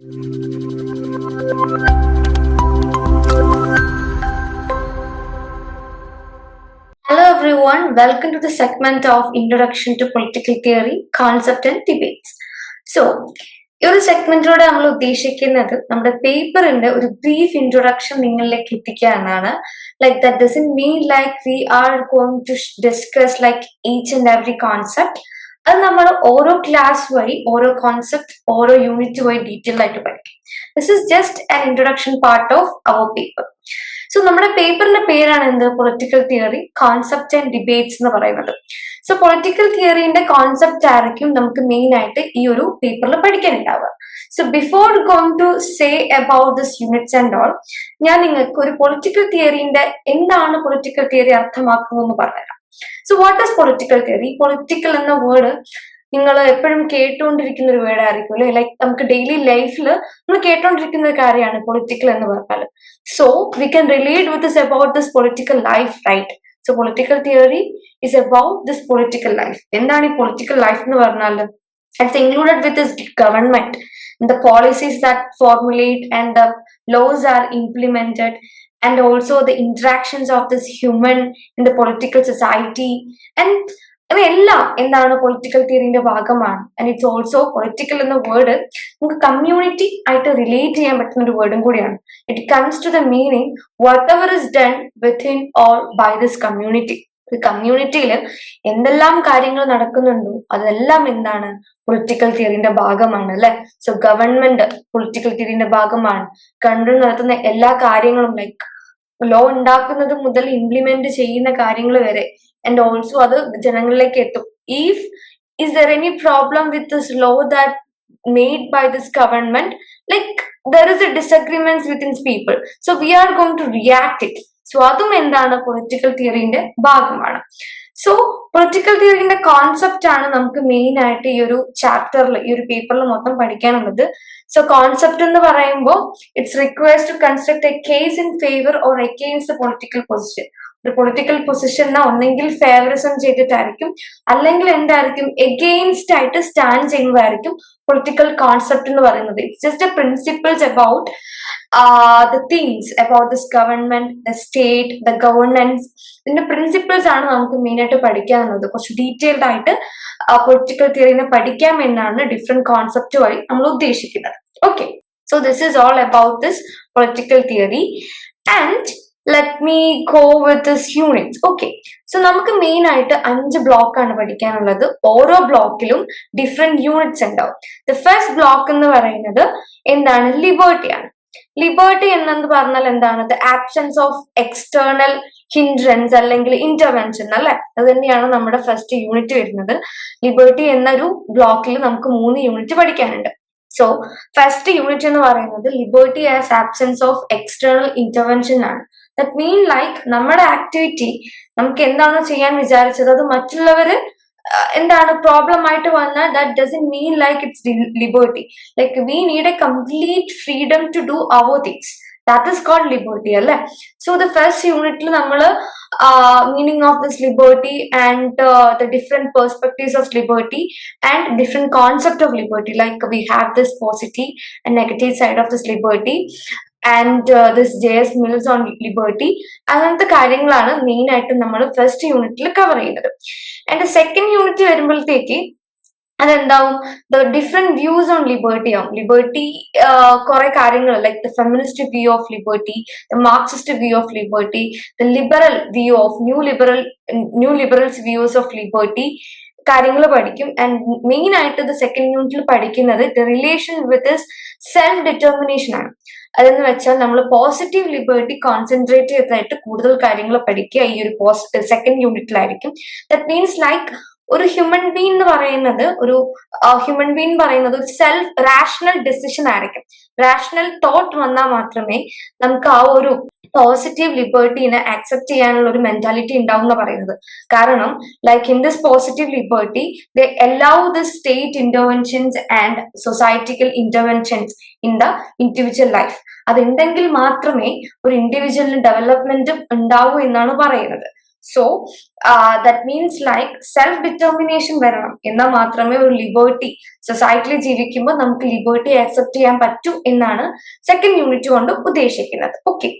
Hello everyone, welcome to the segment of Introduction to Political Theory, Concept and Debates. So, ഈ ഒരു സെഗ്മെന്റിലൂടെ നമ്മൾ ഉദ്ദേശിക്കുന്നത് നമ്മുടെ പേപ്പറിന്റെ ഒരു ബ്രീഫ് ഇൻട്രൊഡക്ഷൻ നിങ്ങളിലേക്ക് എത്തിക്കുക എന്നാണ് like that I mean like we are going to discuss like each and every concept അത് നമ്മൾ ഓരോ ക്ലാസ് വഴി ഓരോ കോൺസെപ്റ്റ് ഓരോ യൂണിറ്റ് വഴി ഡീറ്റെയിൽ ആയിട്ട് പഠിക്കും. This is just an introduction part of our paper so നമ്മുടെ പേപ്പറിന്റെ പേരാണ് എന്ത്? Political theory concept and debates എന്ന് പറയുന്നത്. സോ പൊളിറ്റിക്കൽ തിയറിന്റെ കോൺസെപ്റ്റ് ആയിരിക്കും നമുക്ക് മെയിൻ ആയിട്ട് ഈ ഒരു പേപ്പറിൽ പഠിക്കാനുണ്ടാവുക. So before going to say about this units and all ഞാൻ നിങ്ങൾക്ക് ഒരു പൊളിറ്റിക്കൽ തിയറിന്റെ എന്താണ് പൊളിറ്റിക്കൽ തിയറി അർത്ഥമാക്കുന്നതെന്ന് പറഞ്ഞുതരാം. So what is political theory political എന്ന വേർഡ് നിങ്ങൾ എപ്പോഴും കേട്ടുകൊണ്ടിരിക്കുന്ന ഒരു വേർഡ് ആയിരിക്കും അല്ലെ? ലൈക്ക് നമുക്ക് ഡെയിലി ലൈഫിൽ നമ്മൾ കേട്ടുകൊണ്ടിരിക്കുന്ന ഒരു കാര്യമാണ് പൊളിറ്റിക്കൽ എന്ന് പറഞ്ഞാൽ so we can relate with this about this political life right so political theory is about this political life എന്താണ് ഈ പൊളിറ്റിക്കൽ ലൈഫ് എന്ന് പറഞ്ഞാൽ it's included with this government the policies that formulate and the laws are implemented. And also the interactions of this human in the political society. And എല്ലാം എന്താണ് political തിയറിന്റെ ഭാഗമാണ്. And it's also political എന്ന word നമുക്ക് community ആയിട്ട് relate ചെയ്യാൻ പറ്റുന്ന ഒരു വേർഡും കൂടിയാണ്. It comes to the meaning whatever is done within all by this community കമ്മ്യൂണിറ്റിയിൽ എന്തെല്ലാം കാര്യങ്ങൾ നടക്കുന്നുണ്ടോ അതെല്ലാം എന്താണ് പൊളിറ്റിക്കൽ തിയറിന്റെ ഭാഗമാണ് അല്ലെ? സോ ഗവൺമെന്റ് പൊളിറ്റിക്കൽ തിയറിന്റെ ഭാഗമാണ്. കൺട്രി നടത്തുന്ന എല്ലാ കാര്യങ്ങളും ലൈക്ക് ലോ ഉണ്ടാക്കുന്നത് മുതൽ ഇംപ്ലിമെന്റ് ചെയ്യുന്ന കാര്യങ്ങൾ വരെ. ആൻഡ് ഓൾസോ അത് ജനങ്ങളിലേക്ക് എത്തും. If is there any problem with this law that made by this government like there is a disagreement with its people so we are going to react it so അതും എന്താണ് political തിയറിന്റെ ഭാഗമാണ്. So political തിയറിന്റെ concept ആണ് നമുക്ക് main ആയിട്ട് ഈ ഒരു ചാപ്റ്ററിൽ ഈ ഒരു പേപ്പറിൽ മൊത്തം പഠിക്കാനുള്ളത്. സോ കോൺസെപ്റ്റ് എന്ന് പറയുമ്പോൾ it's requires to construct a case in favour or against political position ഒരു പൊളിറ്റിക്കൽ പൊസിഷനെ ഒന്നെങ്കിൽ ഫേവറിസം ചെയ്തിട്ടായിരിക്കും. അല്ലെങ്കിൽ എന്തായിരിക്കും? എഗെയിൻസ്റ്റ് ആയിട്ട് സ്റ്റാൻഡ് ചെയ്യുന്നതായിരിക്കും പൊളിറ്റിക്കൽ കോൺസെപ്റ്റ് എന്ന് പറയുന്നത്. It's just a principles about the things about this government the state the governance ഇതിന്റെ പ്രിൻസിപ്പിൾസ് ആണ് നമുക്ക് മെയിൻ ആയിട്ട് പഠിക്കാനുള്ളത്. കുറച്ച് ഡീറ്റെയിൽഡ് ആയിട്ട് പൊളിറ്റിക്കൽ തിയറിനെ പഠിക്കാം എന്നാണ് ഡിഫറെന്റ് കോൺസെപ്റ്റ് വഴി നമ്മൾ ഉദ്ദേശിക്കുന്നത്. Okay so this is all about this political theory and let me go with this units okay so നമുക്ക് മെയിൻ ആയിട്ട് അഞ്ച് ബ്ലോക്ക് ആണ് പഠിക്കാനുള്ളത്. ഓരോ ബ്ലോക്കിലും ഡിഫറെന്റ് യൂണിറ്റ്സ് ഉണ്ടാവും. ദ ഫസ്റ്റ് ബ്ലോക്ക് എന്ന് പറയുന്നത് എന്താണ്? ലിബേർട്ടി ആണ്. ലിബേർട്ടി എന്നു പറഞ്ഞാൽ എന്താണ്? The absence of external hindrance അല്ലെങ്കിൽ ഇന്റർവെൻഷൻ അല്ലെ? അത് തന്നെയാണ് നമ്മുടെ ഫസ്റ്റ് യൂണിറ്റ് വരുന്നത്. ലിബേർട്ടി എന്നൊരു ബ്ലോക്കിൽ നമുക്ക് മൂന്ന് യൂണിറ്റ് പഠിക്കാനുണ്ട്. സോ ഫസ്റ്റ് യൂണിറ്റ് എന്ന് പറയുന്നത് liberty as absence of external intervention ആണ്. ദറ്റ് മീൻ ലൈക്ക് നമ്മുടെ ആക്ടിവിറ്റി നമുക്ക് എന്താണോ ചെയ്യാൻ വിചാരിച്ചത്? അത് മറ്റുള്ളവര് എന്താണ് പ്രോബ്ലം ആയിട്ട് വന്നാൽ that doesn't mean like it's liberty like we need a complete freedom to do our things that is called liberty അല്ലേ? സോ ദ ഫസ്റ്റ് യൂണിറ്റിൽ നമ്മൾ meaning of this liberty and the different perspectives of liberty and different concept of liberty like we have this positive and negative side of this liberty and this J S Mill's on liberty അങ്ങനത്തെ കാര്യങ്ങളാണ് main ആയിട്ട് നമ്മൾ first യൂണിറ്റിൽ cover ചെയ്യുന്നത്. And second unit വരുമ്പോഴത്തേക്ക് അതെന്താവും? The different views on liberty ആവും liberty കുറെ കാര്യങ്ങൾ like the feminist view of liberty the Marxist view of liberty the liberal view of new liberal new liberals views of liberty കാര്യങ്ങൾ പഠിക്കും. And main ആയിട്ട് ഇത് second യൂണിറ്റിൽ പഠിക്കുന്നത് the relation with self determination ആണ്. അതെന്ന് വെച്ചാൽ നമ്മൾ പോസിറ്റീവ് ലിബേർട്ടി കോൺസെൻട്രേറ്റ് ചെയ്തതായിട്ട് കൂടുതൽ കാര്യങ്ങൾ പഠിക്കുക ഈ ഒരു സെക്കൻഡ് യൂണിറ്റിലായിരിക്കും ദറ്റ് മീൻസ് ലൈക്ക് ഒരു ഹ്യൂമൻ ബീൻ എന്ന് പറയുന്നത് ഒരു ഹ്യൂമൻ ബീൻ പറയുന്നത് ഒരു സെൽഫ് റാഷണൽ ഡിസിഷൻ ആയിരിക്കും. റാഷണൽ തോട്ട് വന്നാൽ മാത്രമേ നമുക്ക് ആ ഒരു പോസിറ്റീവ് ലിബേർട്ടിനെ ആക്സെപ്റ്റ് ചെയ്യാനുള്ള ഒരു മെന്റാലിറ്റി ഉണ്ടാവും എന്ന് പറയുന്നത്. കാരണം like in this positive liberty the allow the state interventions and societical interventions in the individual life അതുണ്ടെങ്കിൽ മാത്രമേ ഒരു ഇൻഡിവിജ്വലിന് ഡെവലപ്മെന്റ് ഉണ്ടാവൂ എന്നാണ് പറയുന്നത്. So that means like self determination വരണം. എന്നാൽ മാത്രമേ ഒരു ലിബേർട്ടി സൊസൈറ്റിയിൽ ജീവിക്കുമ്പോൾ നമുക്ക് ലിബേർട്ടി ആക്സെപ്റ്റ് ചെയ്യാൻ പറ്റൂ എന്നാണ് സെക്കൻഡ് യൂണിറ്റ് കൊണ്ട് ഉദ്ദേശിക്കുന്നത്. Okay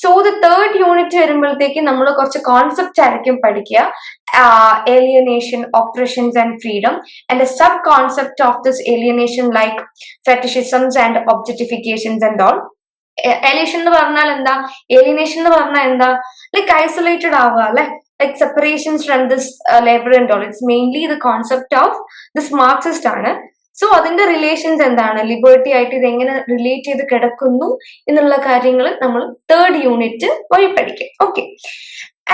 so the third unit വരുമ്പോഴത്തേക്ക് നമ്മൾ കുറച്ച് കോൺസെപ്റ്റ് ആയിരിക്കും പഠിക്കുക. Alienation operations and freedom and sub concept of this alienation like fetishisms and objectifications and all. Alienation എന്ന് പറഞ്ഞാൽ എന്താ? എലിനേഷൻ എന്ന് പറഞ്ഞാൽ എന്താ? ലൈക്ക് ഐസൊലേറ്റഡ് ആവുക അല്ലെ? Like separations from this labour and all it's mainly the concept of this Marxist ആണ്. So അതിന്റെ റിലേഷൻസ് എന്താണ്? ലിബേർട്ടി ആയിട്ട് ഇത് എങ്ങനെ റിലേറ്റ് ചെയ്ത് കിടക്കുന്നു എന്നുള്ള കാര്യങ്ങൾ നമ്മൾ തേർഡ് യൂണിറ്റ് വഴി പഠിക്കും. Okay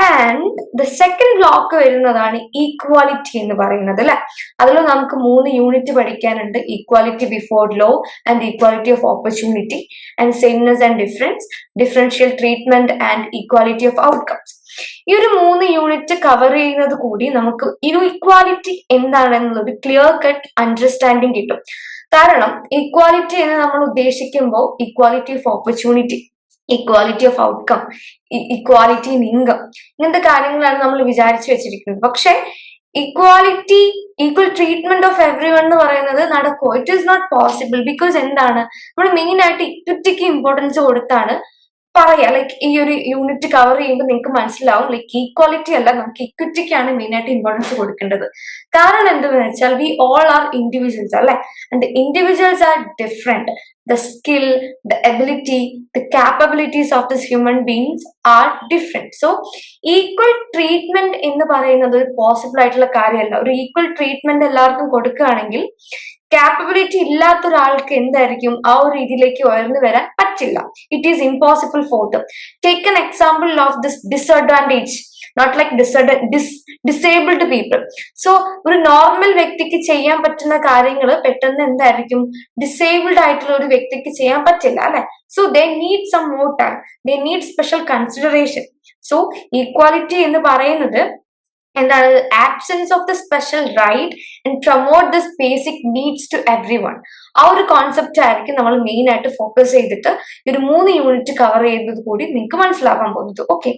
and the second block വരുന്നതാണ് ഈക്വാലിറ്റി എന്ന് പറയുന്നത് അല്ലെ? അതിൽ നമുക്ക് മൂന്ന് യൂണിറ്റ് പഠിക്കാനുണ്ട്. Equality before law and equality of opportunity and sameness and difference differential treatment and equality of outcomes ഈ ഒരു മൂന്ന് യൂണിറ്റ് കവർ ചെയ്യുന്നത് കൂടി നമുക്ക് ഒരു ഇക്വാലിറ്റി എന്താണെന്നുള്ളത് ക്ലിയർ കട്ട് അണ്ടർസ്റ്റാൻഡിങ് കിട്ടും. കാരണം ഇക്വാലിറ്റി എന്ന് നമ്മൾ ഉദ്ദേശിക്കുമ്പോൾ equality of opportunity equality of outcome equality in income ഇങ്ങനത്തെ കാര്യങ്ങളാണ് നമ്മൾ വിചാരിച്ചു വെച്ചിരിക്കുന്നത്. പക്ഷെ equality equal treatment of every one എന്ന് പറയുന്നത് നടക്കുമോ it is not possible because എന്താണ്? നമ്മൾ മെയിൻ ആയിട്ട് ഇക്വിറ്റിക്ക് ഇമ്പോർട്ടൻസ് കൊടുത്താണ് പറയാ. ലൈക്ക് ഈ ഒരു യൂണിറ്റ് കവർ ചെയ്യുമ്പോൾ നിങ്ങൾക്ക് മനസ്സിലാവും ലൈക്ക് ഈക്വാലിറ്റി അല്ല നമുക്ക് ഇക്വിറ്റിക്കാണ് മെയിൻ ആയിട്ട് ഇമ്പോർട്ടൻസ് കൊടുക്കേണ്ടത്. കാരണം എന്തെന്ന് വെച്ചാൽ വി ഓൾ ആർ ഇൻഡിവിജ്വൽസ് അല്ലെ? And individuals are different the skill the ability the capabilities of this human beings are different so equal treatment എന്ന് പറയുന്നത് പോസിബിൾ ആയിട്ടുള്ള കാര്യമല്ല. ഒരു ഈക്വൽ ട്രീറ്റ്മെന്റ് എല്ലാവർക്കും കൊടുക്കുകയാണെങ്കിൽ കാപ്പബിലിറ്റി ഇല്ലാത്ത ഒരാൾക്ക് എന്തായിരിക്കും? ആ ഒരു രീതിയിലേക്ക് ഉയർന്നു വരാൻ പറ്റില്ല. It is impossible for them take an example of this disadvantage not like disad dis disabled people so ഒരു നോർമൽ വ്യക്തിക്ക് ചെയ്യാൻ പറ്റുന്ന കാര്യങ്ങൾ പെട്ടെന്ന് എന്തായിരിക്കും? ഡിസേബിൾഡ് ആയിട്ടുള്ള ഒരു വ്യക്തിക്ക് ചെയ്യാൻ പറ്റില്ല അല്ലെ? So they need some more time they need special consideration so equality എന്ന് പറയുന്നത് എന്താണ്? Absence of the special right and promote this basic needs to every one ആ ഒരു കോൺസെപ്റ്റ് ആയിരിക്കും നമ്മൾ മെയിൻ ആയിട്ട് ഫോക്കസ് ചെയ്തിട്ട് ഒരു മൂന്ന് യൂണിറ്റ് കവർ ചെയ്യുന്നത് കൂടി നിങ്ങൾക്ക് മനസ്സിലാക്കാൻ പോകുന്നത്. Okay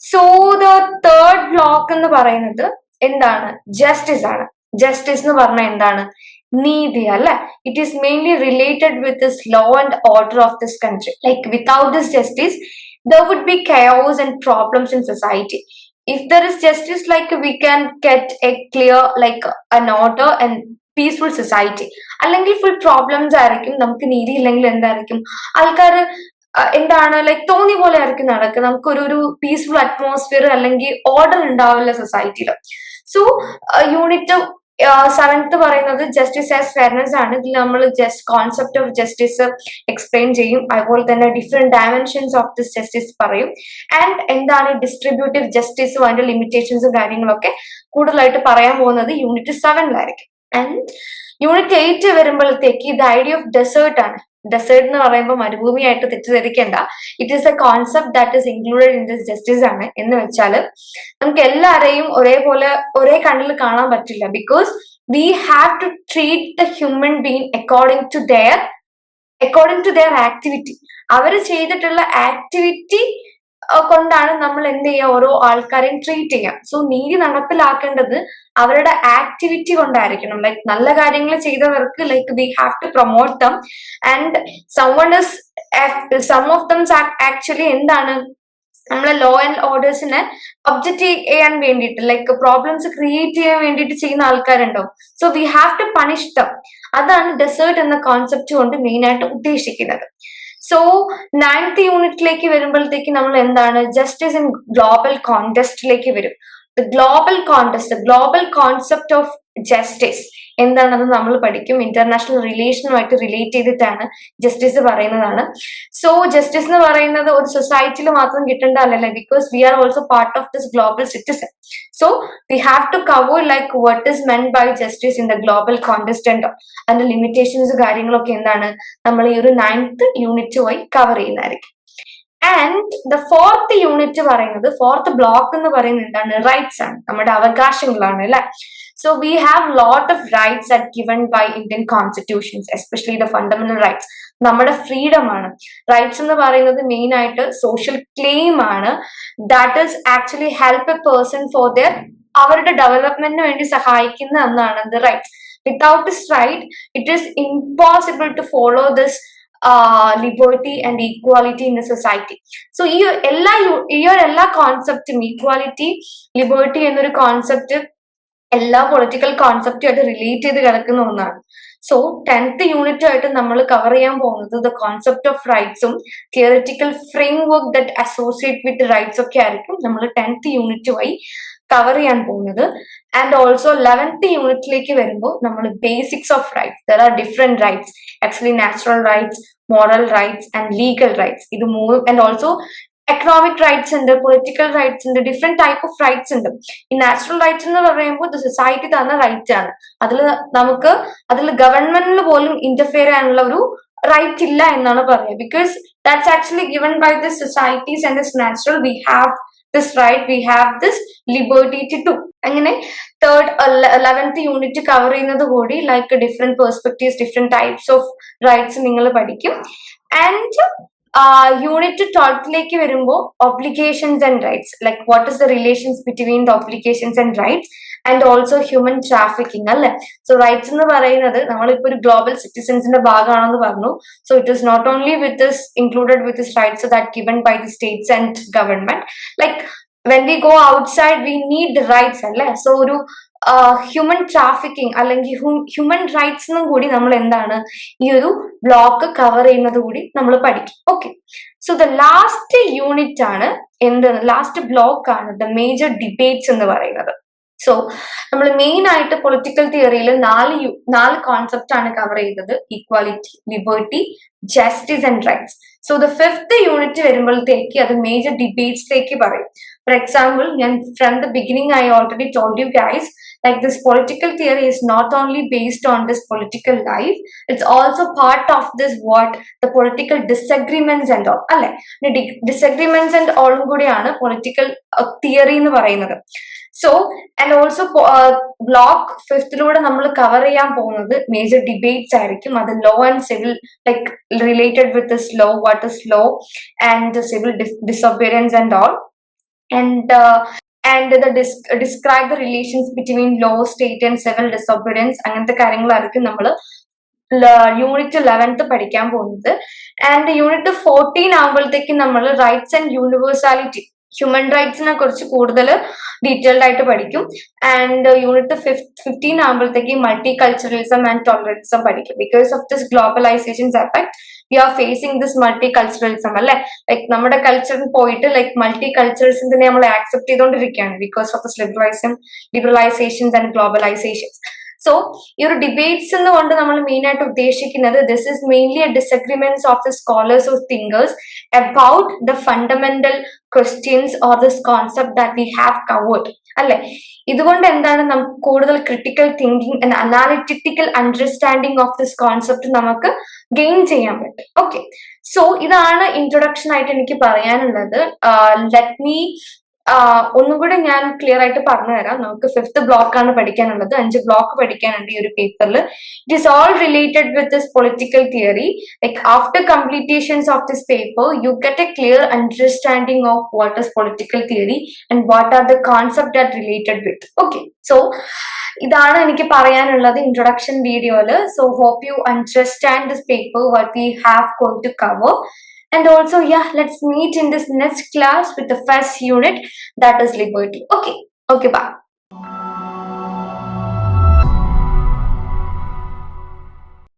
so the third block എന്ന് പറയുന്നത് എന്താണ്? ജസ്റ്റിസ് ആണ്. ജസ്റ്റിസ് എന്ന് പറഞ്ഞാൽ എന്താണ്? നീതി അല്ലെ? It is mainly related with this law and order of this country like without this justice there would be chaos and problems in society if there is justice like we can get a clear like an order and peaceful society അല്ലെങ്കിൽ full problems ആയിരിക്കും നമുക്ക് നീതി ഇല്ലെങ്കിൽ എന്തായിരിക്കും? ആൾക്കാർ എന്താണ് like തോന്നി പോലെ ആയിരിക്കും നടക്കുക. നമുക്കൊരു ഒരു പീസ്ഫുൾ അറ്റ്മോസ്ഫിയർ അല്ലെങ്കിൽ ഓർഡർ ഉണ്ടാവില്ല സൊസൈറ്റിയിൽ സോ യൂണിറ്റ് സെവൻത്ത് പറയുന്നത് ജസ്റ്റിസ് ആസ് ഫെയർനെസ് ആണ്. ഇതിൽ നമ്മൾ just concept of justice explain ചെയ്യും. അതുപോലെ തന്നെ different dimensions of this justice പറയും. ആൻഡ് എന്താണ് ഡിസ്ട്രിബ്യൂട്ടീവ് ജസ്റ്റിസും അതിന്റെ ലിമിറ്റേഷൻസും കാര്യങ്ങളൊക്കെ കൂടുതലായിട്ട് പറയാൻ പോകുന്നത് യൂണിറ്റ് സെവനിലായിരിക്കും ആൻഡ് യൂണിറ്റ് എയ്റ്റ് വരുമ്പോഴത്തേക്ക് ഇത് ഐഡിയ ഓഫ് ഡെസേർട്ട് ആണ്. ഡെസേർട്ട് എന്ന് പറയുമ്പോൾ മരുഭൂമിയായിട്ട് തെറ്റിദ്ധരിക്കേണ്ട. It is a concept that is included in this justice ആണ്. എന്ന് വെച്ചാൽ നമുക്ക് എല്ലാവരെയും ഒരേപോലെ ഒരേ കണ്ണിൽ കാണാൻ പറ്റില്ല. Because we have to treat the human being according to their according to their activity അവർ ചെയ്തിട്ടുള്ള ആക്ടിവിറ്റി കൊണ്ടാണ് നമ്മൾ എന്ത് ചെയ്യുക? ഓരോ ആൾക്കാരെയും ട്രീറ്റ് ചെയ്യുക. സോ നീതി നടപ്പിലാക്കേണ്ടത് അവരുടെ ആക്ടിവിറ്റി കൊണ്ടായിരിക്കണം. ലൈക്ക് നല്ല കാര്യങ്ങൾ ചെയ്തവർക്ക് like we have to promote them and someone is some of them actually എന്താണ്? നമ്മളെ ലോ ആൻഡ് ഓർഡേഴ്സിനെ ഒബ്ജക്റ്റ് ചെയ്യാൻ വേണ്ടിയിട്ട് ലൈക്ക് പ്രോബ്ലംസ് ക്രിയേറ്റ് ചെയ്യാൻ വേണ്ടിയിട്ട് ചെയ്യുന്ന ആൾക്കാരുണ്ടാവും so we have to punish them അതാണ് ഡെസേർട്ട് എന്ന കോൺസെപ്റ്റ് കൊണ്ട് മെയിൻ ആയിട്ട് ഉദ്ദേശിക്കുന്നത്. സോ നയൻത്ത് യൂണിറ്റിലേക്ക് വരുമ്പോഴത്തേക്ക് നമ്മൾ എന്താണ്? ജസ്റ്റിസ് ഇൻ ഗ്ലോബൽ കോൺടെസ്റ്റിലേക്ക് വരും. The global contest global concept of justice എന്താണെന്ന് നമ്മൾ പഠിക്കും. ഇന്റർനാഷണൽ റിലേഷനുമായിട്ട് റിലേറ്റ് ചെയ്തിട്ടാണ് ജസ്റ്റിസ് പറയുന്നതാണ്. സോ ജസ്റ്റിസ് എന്ന് പറയുന്നത് ഒരു സൊസൈറ്റിയിൽ മാത്രം കിട്ടേണ്ടതല്ലല്ലേ because we are also part of this global citizen so we have to cover like what is meant by justice in the global contestant അതിന്റെ ലിമിറ്റേഷൻസ് കാര്യങ്ങളൊക്കെ എന്താണ്? നമ്മൾ ഈ ഒരു നയൻത്ത് യൂണിറ്റ് വഴി കവർ ചെയ്യുന്നതായിരിക്കും. ആൻഡ് ദ ഫോർത്ത് യൂണിറ്റ് പറയുന്നത് fourth block എന്ന് പറയുന്നത് എന്താണ്? റൈറ്റ്സ് ആണ്. നമ്മുടെ അവകാശങ്ങളാണ് അല്ലെ? So we have lot of rights that given by Indian constitutions especially the fundamental rights. നമ്മുടെ ഫ്രീഡം ആണ്. റൈറ്റ്സ് എന്ന് പറയുന്നത് മെയിൻ ആയിട്ട് സോഷ്യൽ ക്ലെയിം ആണ്. That is actually help a person for their അവരുടെ ഡെവലപ്മെന്റിന് വേണ്ടി സഹായിക്കുന്ന ഒന്നാണ് the rights without this right it is impossible to follow this liberty and equality in the society so ഈ എല്ലാ ഈ ഒരു എല്ലാ കോൺസെപ്റ്റും ഈക്വാലിറ്റി ലിബേർട്ടി എന്നൊരു കോൺസെപ്റ്റ് എല്ലാ പൊളിറ്റിക്കൽ കോൺസെപ്റ്റുമായിട്ട് റിലേറ്റ് ചെയ്ത് കിടക്കുന്ന ഒന്നാണ്. സോ ടെൻത്ത് യൂണിറ്റ് ആയിട്ട് നമ്മൾ കവർ ചെയ്യാൻ പോകുന്നത് the concept of റൈറ്റ്സും theoretical framework that associate with rights ഒക്കെ ആയിരിക്കും നമ്മൾ ടെൻത്ത് യൂണിറ്റുമായി കവർ ചെയ്യാൻ പോകുന്നത്. ആൻഡ് ഓൾസോ ലെവൻത്ത് യൂണിറ്റിലേക്ക് വരുമ്പോൾ നമ്മൾ basics of rights there are different rights actually natural rights moral rights and legal rights ഇത് മൂന്നും ആൻഡ് ഓൾസോ എക്കണോമിക് റൈറ്റ്സ് ഉണ്ട് പൊളിറ്റിക്കൽ റൈറ്റ്സ് ഉണ്ട് ഡിഫറെന്റ് ടൈപ്പ് ഓഫ് റൈറ്റ്സ് ഉണ്ട്. ഈ നാച്ചുറൽ റൈറ്റ്സ് എന്ന് പറയുമ്പോൾ സൊസൈറ്റി തന്ന റൈറ്റ് ആണ്. അതിൽ നമുക്ക് അതിൽ ഗവൺമെന്റിന് പോലും ഇന്റർഫിയർ ചെയ്യാനുള്ള ഒരു റൈറ്റ് ഇല്ല എന്നാണ് പറയുക. Because that's actually given by this societies and this natural we have this right we have this liberty to to അങ്ങനെ തേർഡ് ലെവൻത്ത് യൂണിറ്റ് കവർ ചെയ്യുന്നത് കൂടി like different perspectives different types of rights നിങ്ങൾ പഠിക്കും. And unit ട്വൽത്തിലേക്ക് വരുമ്പോൾ obligations and rights like what is the relations between the obligations and rights and also human trafficking അല്ലെ? So rights എന്ന് പറയുന്നത് നമ്മളിപ്പോ ഒരു ഗ്ലോബൽ സിറ്റിസൺസിന്റെ ഭാഗമാണെന്ന് പറഞ്ഞു. So it is not only with this included with this rights that given by the states and government like when we go outside we need rights അല്ലേ? So ഒരു human trafficking അല്ലെങ്കിൽ human rights എന്നും കൂടി നമ്മൾ എന്താണ് ഈ ഒരു block cover ചെയ്യുന്നത് കൂടി നമ്മൾ പഠിക്കും. Okay so the last unit ആണ് എന്ത്? ലാസ്റ്റ് ബ്ലോക്ക് ആണ് ദ മേജർ ഡിബേറ്റ്സ് എന്ന് പറയുന്നത്. സോ നമ്മൾ മെയിൻ ആയിട്ട് പൊളിറ്റിക്കൽ തിയറിയിൽ നാല് നാല് കോൺസെപ്റ്റ് ആണ് കവർ ചെയ്തത് equality liberty justice and rights so the fifth unit വരുമ്പോഴത്തേക്ക് അത് മേജർ ഡിബേറ്റ്സിലേക്ക് പറയും. ഫോർ എക്സാമ്പിൾ ഞാൻ from the beginning I already told you guys like this political theory is not only based on this political life it's also part of this what the political disagreements and all അല്ലെ? Disagreements and ഓളും കൂടിയാണ് political theory എന്ന് പറയുന്നത്. So and also block ഫിഫ്തിലൂടെ നമ്മൾ cover ചെയ്യാൻ പോകുന്നത് major debates ആയിരിക്കും. അത് law and civil like related with this law what is law and civil disobedience and all and and the describe the relations between law state and civil disobedience അങ്ങനത്തെ കാര്യങ്ങളായിരിക്കും നമ്മൾ unit eleventh പഠിക്കാൻ പോകുന്നത്. And unit fourteen ആകുമ്പോഴത്തേക്ക് നമ്മൾ rights and universality human റൈറ്റ്സിനെ കുറിച്ച് കൂടുതൽ ഡീറ്റെയിൽഡ് ആയിട്ട് പഠിക്കും. ആൻഡ് യൂണിറ്റ് ഫിഫ്റ്റീൻ ആകുമ്പോഴത്തേക്ക് മൾട്ടി കൾച്ചറലിസം ആൻഡ് ടോളറൻസം പഠിക്കും. Because of this globalisations effect we are facing this multiculturalism അല്ലെ? ലൈക്ക് നമ്മുടെ കൾച്ചറിൽ പോയിട്ട് ലൈക്ക് മൾട്ടി കൾച്ചറിസം നമ്മൾ ആക്സെപ്റ്റ് ചെയ്തുകൊണ്ടിരിക്കുകയാണ് because of this liberalism liberalisations and globalisations so ഈ ഒരു ഡിബേറ്റ്സ് എന്ന് കൊണ്ട് നമ്മൾ മെയിൻ ആയിട്ട് ഉദ്ദേശിക്കുന്നത് this is mainly a disagreements of the scholars of thinkers about the fundamental questions or this concept that we have covered അല്ലെ? ഇതുകൊണ്ട് എന്താണ് നമുക്ക് കൂടുതൽ critical thinking and analytical understanding of this concept നമുക്ക് ഗെയിൻ ചെയ്യാൻ പറ്റും. ഓക്കെ സോ ഇതാണ് introduction ആയിട്ട് എനിക്ക് പറയാനുള്ളത്. ലെറ്റ് മീ ഒന്നും കൂടി ഞാൻ ക്ലിയർ ആയിട്ട് പറഞ്ഞുതരാം നമുക്ക് ഫിഫ്ത്ത് ബ്ലോക്ക് ആണ് പഠിക്കാനുള്ളത്. അഞ്ച് ബ്ലോക്ക് പഠിക്കാനുണ്ട് ഈ ഒരു പേപ്പറിൽ it is all related with this political theory like after completions of this paper you get a clear understanding of what is political theory and what are the concept are related with okay so ഇതാണ് എനിക്ക് പറയാനുള്ളത് introduction വീഡിയോയിൽ so hope you understand this paper what you have going to cover and also yeah let's meet in this next class with the first unit that is liberty. Okay. Okay bye